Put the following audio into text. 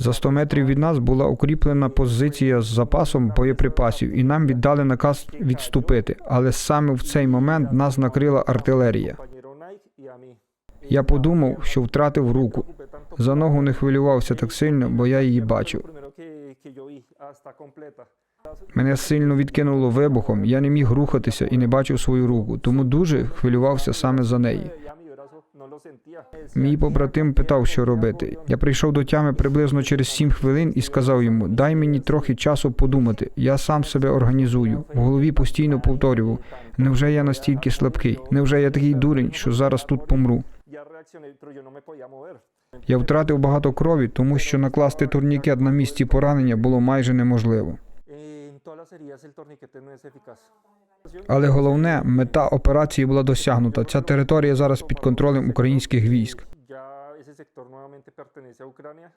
За 100 метрів від нас була укріплена позиція з запасом боєприпасів, і нам віддали наказ відступити. Але саме в цей момент нас накрила артилерія. Я подумав, що втратив руку. За ногу не хвилювався так сильно, бо я її бачив. Мене сильно відкинуло вибухом, я не міг рухатися і не бачив свою руку, тому дуже хвилювався саме за неї. Мій побратим питав, що робити. Я прийшов до тями приблизно через сім хвилин і сказав йому: дай мені трохи часу подумати. Я сам себе організую. В голові постійно повторював: невже я настільки слабкий? Невже я такий дурень, що зараз тут помру? Я втратив багато крові, тому що накласти турнікет на місці поранення було майже неможливо. Але головне, мета операції була досягнута. Ця територія зараз під контролем українських військ.